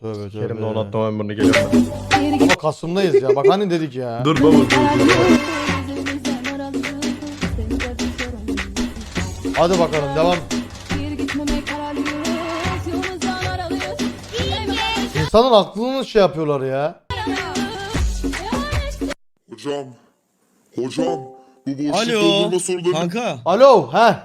Tövbe tövbe. 16 November'ını geliyorum ben. Ama Kasım'dayız ya. Bak hani dedik ya. Dur baba dur. Hadi bakalım devam. İnsanın aklını şey yapıyorlar ya. Hocam. Hocam. Bu boşluk Alo. doldurma sorularını Kanka. Alo he.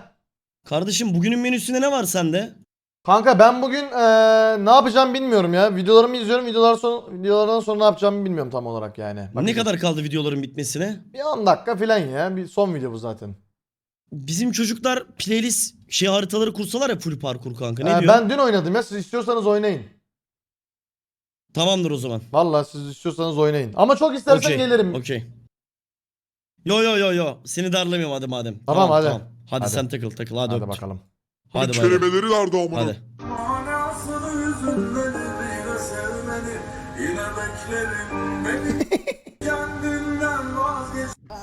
Kardeşim bugünün menüsünde ne var sende? Kanka ben bugün eee, ne yapacağım bilmiyorum ya. Videolarımı izliyorum. Videolar son, videolardan sonra ne yapacağımı bilmiyorum tam olarak yani. Ne Bakacağız. kadar kaldı videoların bitmesine? Bir 10 dakika falan ya. Bir son video bu zaten. Bizim çocuklar playlist şey haritaları kursalar ya full parkur kanka. Ne Ee, diyor? ben dün oynadım ya. Siz istiyorsanız oynayın. Tamamdır o zaman. Vallahi siz istiyorsanız oynayın. Ama çok istersen Okey. gelirim. Okey. Yo yo yo yo. Seni darlamıyorum hadi madem. Tamam, hadi. Hadi, Hadi. sen takıl takıl hadi, Hadi öptüm. bakalım. Hadi bay bay. kelimeleri nerede amına? Hadi.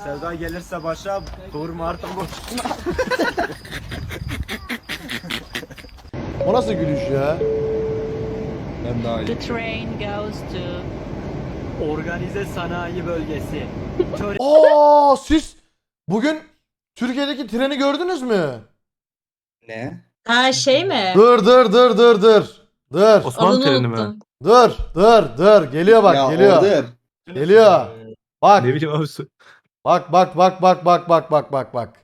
Sevda gelirse başa doğurma artık bu. O nasıl gülüş ya? Ben daha The train goes to Organize sanayi bölgesi. Aa siz bugün Türkiye'deki treni gördünüz mü? Ne? Ha şey mi? Dur dur dur dur dur. Dur. Adını unuttum. Dur dur dur. Geliyor bak ya geliyor. Order. Geliyor. Bak Ne bileyim abi. su- bak bak bak bak bak bak bak bak bak.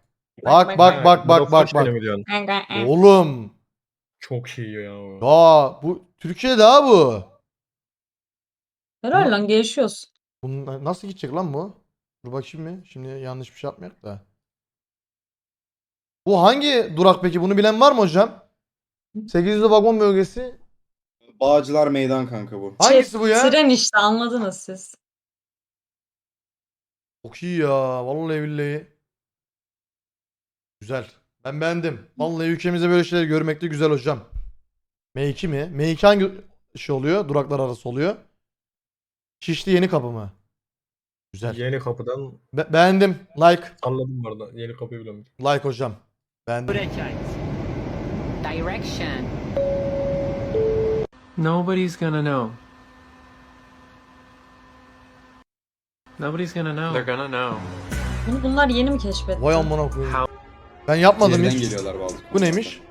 Bak, Bak bak, bak bak bak bak Hoş bak. kelime diyorsun. Oğlum. Çok iyi ya. Ya bu Türkiye'de ha bu. Helal lan gelişiyoruz. Bunun nasıl gidecek lan bu? Dur bakayım mı? Şimdi yanlış bir şey yapmayak da. Bu hangi durak peki? Bunu bilen var mı hocam? 800 vagon bölgesi. Bağcılar meydan kanka bu. Hangisi bu ya? Tren işte anladınız siz. Çok iyi ya. Vallahi billahi. Güzel. Ben beğendim. Vallahi ülkemizde böyle şeyler görmek de güzel hocam. M2 mi? M2 hangi şey oluyor? Duraklar arası oluyor. Şişli yeni kapı mı? Güzel. Yeni kapıdan Be- beğendim. Like. salladım bu arada. Yeni kapıyı biliyorum. Like hocam. Beğendim. direction. Nobody's gonna know. Nobody's gonna know. They're gonna know. Bunu bunlar yeni mi keşfetti? Vay amına koyayım. Ben yapmadım Geriden hiç. geliyorlar bazı. Bu neymiş?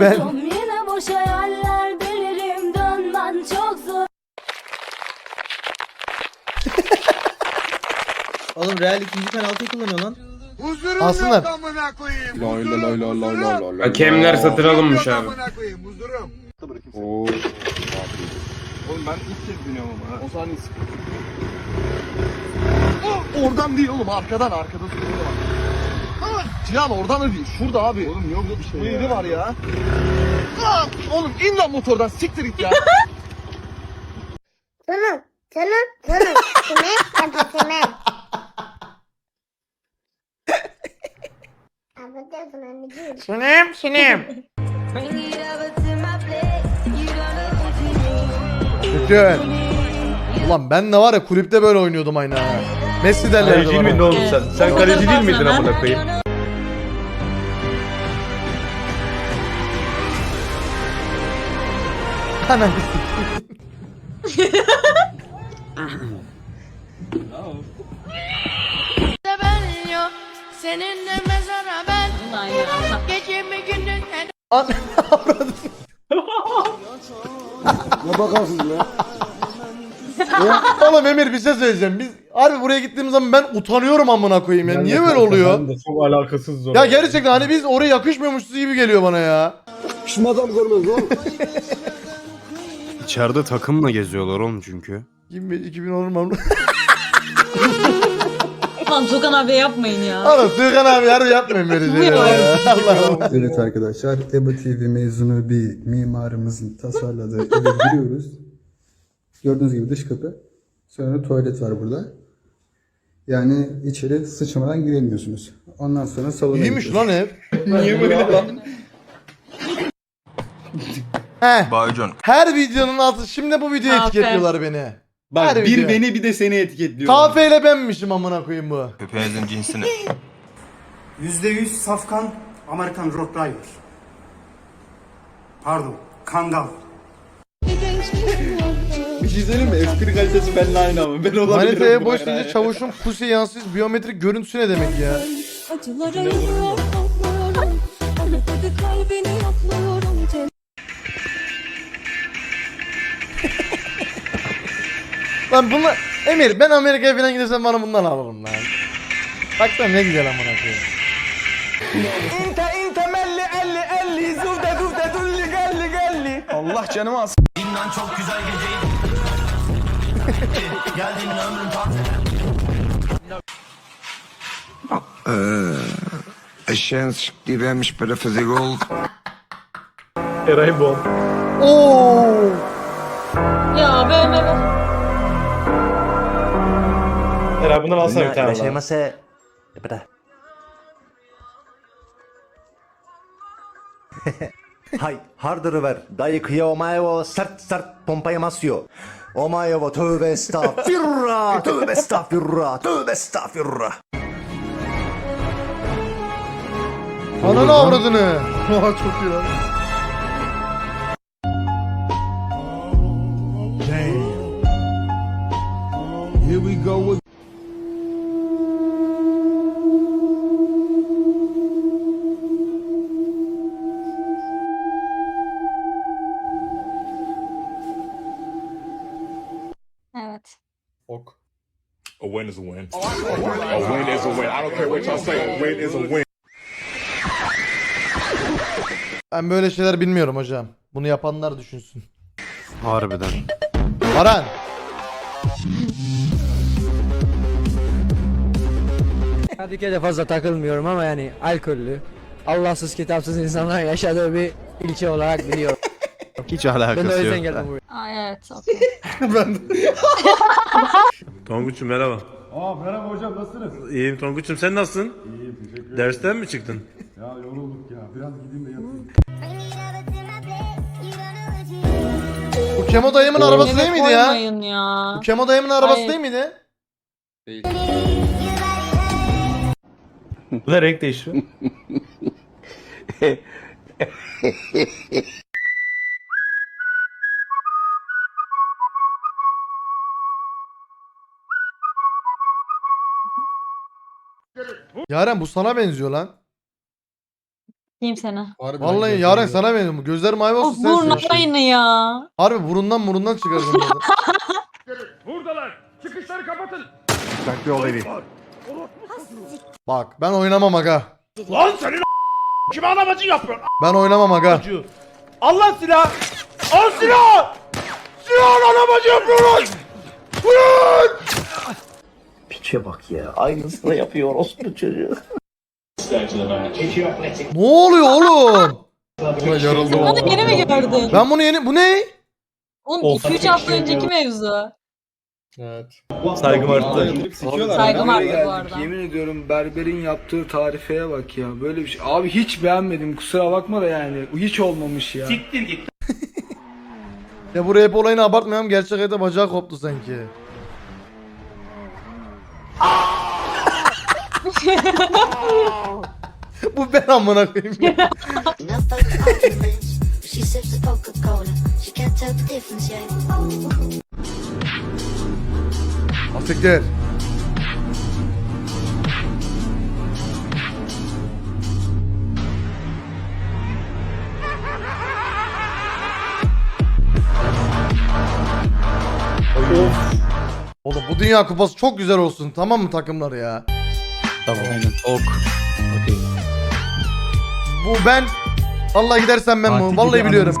Ben. Yine boş hayaller delirim Dönmen çok zor Oğlum Real ikinci penaltıyı kullanıyor lan. Alsınlar. Lay lay lay lay lay lay lay lay. Hakemler satın alınmış abi. Oo. Oğlum ben ilk kez biniyorum ama. O saniye Oradan değil oğlum arkadan arkada sürüyor bak. Cihan oradan da değil şurada abi. Oğlum yok bir şey Bu yeri var ya. Aa, oğlum in lan motordan siktir git ya. Bring it over to my place You don't Şükür. Ulan ben de var ya kulüpte böyle oynuyordum aynı ha. Messi derlerdi Kaleci değil miydin bana. oğlum sen? Sen kaleci değil miydin amına koyayım? Anam. ben yok Seninle mezara ben Ulan ya. Gecemi gündüz An avradım. Ne bakarsınız lan? Oğlum Emir bir şey söyleyeceğim. Biz harbi buraya gittiğimiz zaman ben utanıyorum amına koyayım ya. Niye böyle oluyor? Ben de çok alakasız zor. Ya gerçekten hani biz oraya yakışmıyormuşuz gibi geliyor bana ya. Şimdi adam görmez oğlum. İçeride takımla geziyorlar oğlum çünkü. 2000 2000 olur mu? Lan Tukan abi yapmayın ya. Oğlum Sığkan abi harbi yapmayın böyle şeyler ya. Allah Allah. Evet arkadaşlar, EBA TV mezunu bir mimarımızın tasarladığı eve giriyoruz. Gördüğünüz gibi dış kapı. Sonra tuvalet var burada. Yani içeri sıçmadan giremiyorsunuz. Ondan sonra salona İyiymiş gidiyoruz. lan ev. He. Baycan. Her videonun altı şimdi bu videoya Aferin. etiketliyorlar beni. Bak Her bir video. beni bir de seni etiketliyor. Kafe ile benmişim amına koyayım bu. Köpeğinizin cinsini. %100 safkan Amerikan Rottweiler. Pardon, Kangal. Bir şey söyleyeyim mi? Espri kalitesi benimle aynı ama. Ben olabilirim. Manitaya bu boş deyince çavuşun pussy yansız biyometrik görüntüsü ne demek ya? Lan bunlar... Emir ben Amerika'ya falan gidersem bana bundan alırım lan. Bak da ne güzel amına koyayım. Allah canımı alsın. Eşeğin siktiği vermiş böyle fizik oldu. Eray Bom. Oo! Eray bundan alsana bir tane daha. せはい、ハードルは大工やお前をサッサッポンパイますよ。お前をトゥーベスタフィルラートゥーベスタフィルラートゥーベスタフィルラー Ananı avradını. Oha çok iyi lan. Win is a win. A win is a win. I don't care what y'all say. A win is a win. Ben böyle şeyler bilmiyorum hocam. Bunu yapanlar düşünsün. Harbiden. Baran. Kadıköy'de fazla takılmıyorum ama yani alkollü, Allahsız kitapsız insanlar yaşadığı bir ilçe olarak biliyorum. Hiç alakası yok. da. buraya. Ay evet. okey. Tonguç'um merhaba. Aa merhaba hocam nasılsınız? İyiyim Tonguç'um sen nasılsın? İyiyim teşekkür ederim. Dersten mi çıktın? Bu Kemo dayımın arabası değil miydi ya? koymayın ya. Bu Kemo dayımın arabası Hayır. değil miydi? Bu da renk değişiyor. Yaren bu sana benziyor lan. Diyeyim seni. Vallahi Yaren sana benziyor. Bu Gözler mavi Of olsun burnu sensin. aynı ya. Harbi burundan burundan çıkardın. Dikkatli ol Evi. Bak ben oynamam aga. Lan senin kime anamacı yapıyorsun? Ben oynamam aga. Al lan silah! Al silah! Silah anamacı yapıyorsun! Vurun! Piçe bak ya. Aynısını yapıyor orospu çocuğu. Ne oluyor oğlum? Buna yarıldım Bunu yeni mi gördün? Ben bunu yeni... Bu ne? Oğlum 2-3 hafta önceki mevzu. Saygım arttı. Saygım arttı bu arada. Yemin ediyorum berberin yaptığı tarifeye bak ya. Böyle bir şey. Abi hiç beğenmedim. Kusura bakma da yani. Hiç olmamış ya. Ya bu rap olayını abartmayalım. Gerçek hayatta bacağı koptu sanki. bu ben amına koyayım. ya. Asiktir. Oğlum bu dünya kupası çok güzel olsun tamam mı takımlar ya? Aynen. Ok. Bu ben Vallahi gidersem ben bu. Vallahi biliyorum.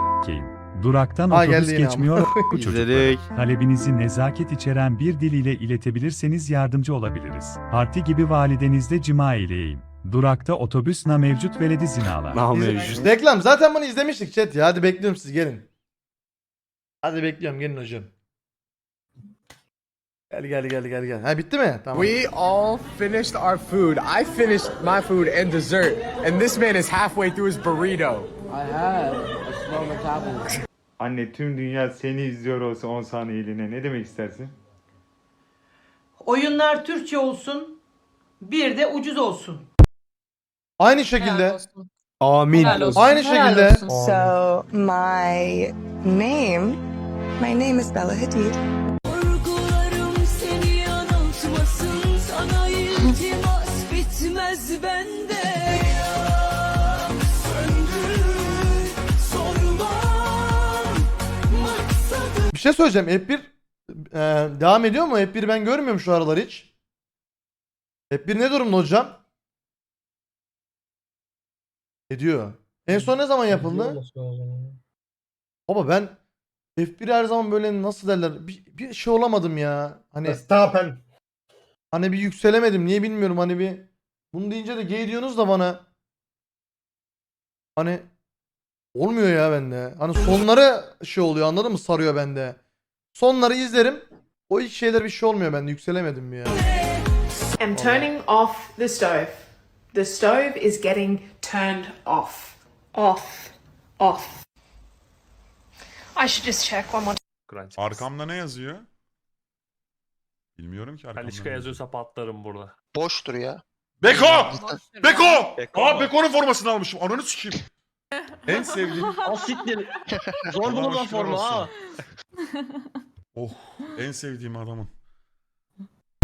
Duraktan Ha geldi yine ama. İzledik. Talebinizi nezaket içeren bir dil ile iletebilirseniz yardımcı olabiliriz. Parti gibi validenizle cima eyleyeyim. Durakta otobüs na mevcut veledi zinalar. Nah mevcut. Reklam zaten bunu izlemiştik chat ya. Hadi bekliyorum siz gelin. Hadi bekliyorum gelin hocam. Gel gel gel gel gel. Ha bitti mi? Tamam. We all finished our food. I finished my food and dessert. And this man is halfway through his burrito. I have a slow metabolism. Anne tüm dünya seni izliyor olsa 10 saniyeliğine ne demek istersin? Oyunlar Türkçe olsun. Bir de ucuz olsun. Aynı şekilde. Amin. Helal olsun. Aynı Helal şekilde. olsun. So my name, my name is Bella Hadid. Bir şey söyleyeceğim. F1 e, devam ediyor mu? F1 ben görmüyorum şu aralar hiç. F1 ne durumda hocam? Ediyor. En son ne zaman yapıldı? Baba ben F1 her zaman böyle nasıl derler bir, bir şey olamadım ya. Hani hani bir yükselemedim. Niye bilmiyorum hani bir bunu deyince de gay diyorsunuz da bana hani olmuyor ya bende. Hani sonları şey oluyor anladın mı? Sarıyor bende. Sonları izlerim. O ilk şeyler bir şey olmuyor bende. Yükselemedim ya. I'm turning off the stove. The stove is getting turned off. Off. Off. I should just check one more Arkamda ne yazıyor? Bilmiyorum ki arkamda. ne yazıyor. patlarım burada. Boştur ya. Beko! Beko! Beko. Aa Beko'nun formasını almışım. Ananı sikeyim. En sevdiğim. Asiktir. Zor şükürler forma ha. olsun. Oh, en sevdiğim adamın.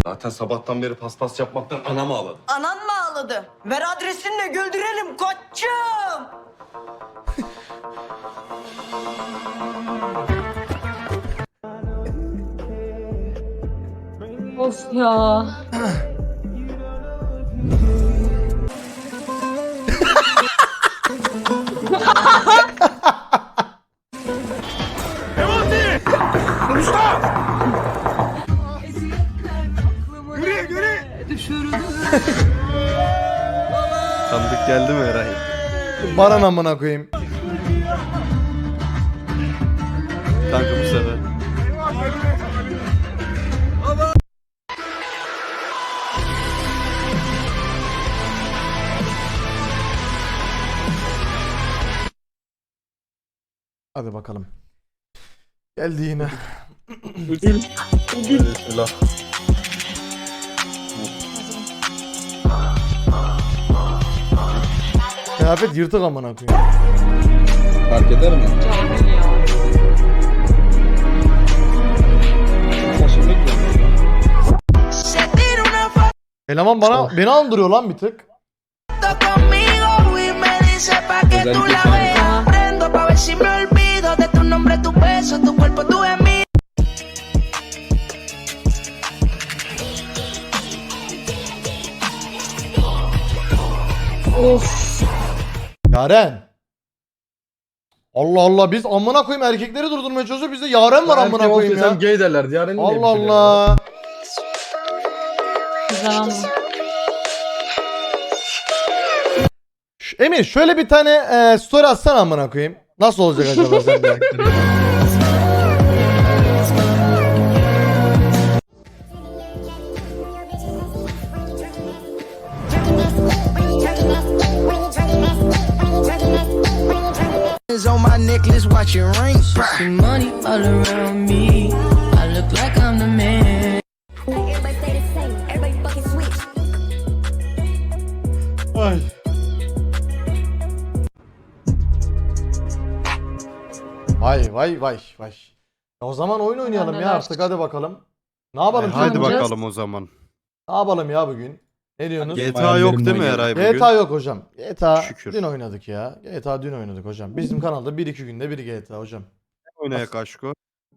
Zaten sabahtan beri paspas yapmaktan anam ağladı. Anan mı ağladı? Ver adresini de güldürelim koçum. Of ya. Tanıdık geldi mi Eray? Baran amına koyayım. Kanka bu sefer. Hadi bakalım. Geldi yine. Kıyafet yırtık amına koyayım. Fark eder mi? Eleman bana beni andırıyor lan bir tık. Özellikle. Tu beso, tu cuerpo, tu gemido Yaren. Allah Allah biz amına koyayım erkekleri durdurmaya çalışıyor bizde Yaren var amına koyayım ya. gay derlerdi. Yarın Allah Allah. Güzel ama. Ş- Emir şöyle bir tane e, story atsana amına koyayım. Nasıl olacak acaba sende? On my necklace watching rain. Money all around me. I look like I'm the man. The Ay. Vay vay vay vay. O zaman oyun oynayalım ya artık hadi bakalım. Ne yapalım? Hadi şimdi? yapacağız? bakalım o zaman. Ne yapalım ya bugün? Ne diyorsunuz? GTA yok değil mi Eray bugün? GTA yok hocam. GTA Şükür. dün oynadık ya. GTA dün oynadık hocam. Bizim kanalda 1-2 günde bir GTA hocam. Oynayak aşko.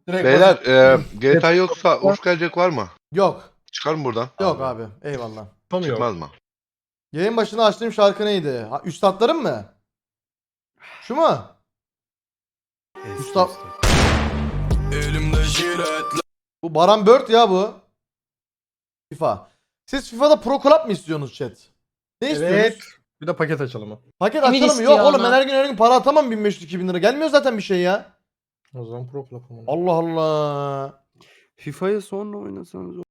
Direkt Beyler e, GTA yoksa Uf gelecek var mı? Yok. Çıkar mı buradan? Yok abi. Eyvallah. Çıkmaz mı? Yayın başında açtığım şarkı neydi? Ha, Üstadlarım mı? Şu mu? Usta- Bu Baran Bird ya bu. FIFA. Siz FIFA'da Pro Club mı istiyorsunuz chat? Ne istiyorsunuz? Bir de paket açalım. Paket Kimin açalım mı? istiyor Yok oğlum onu? ben her gün her gün para atamam 1500-2000 lira. Gelmiyor zaten bir şey ya. O zaman pro platformu. Allah Allah. FIFA'yı sonra oynasanız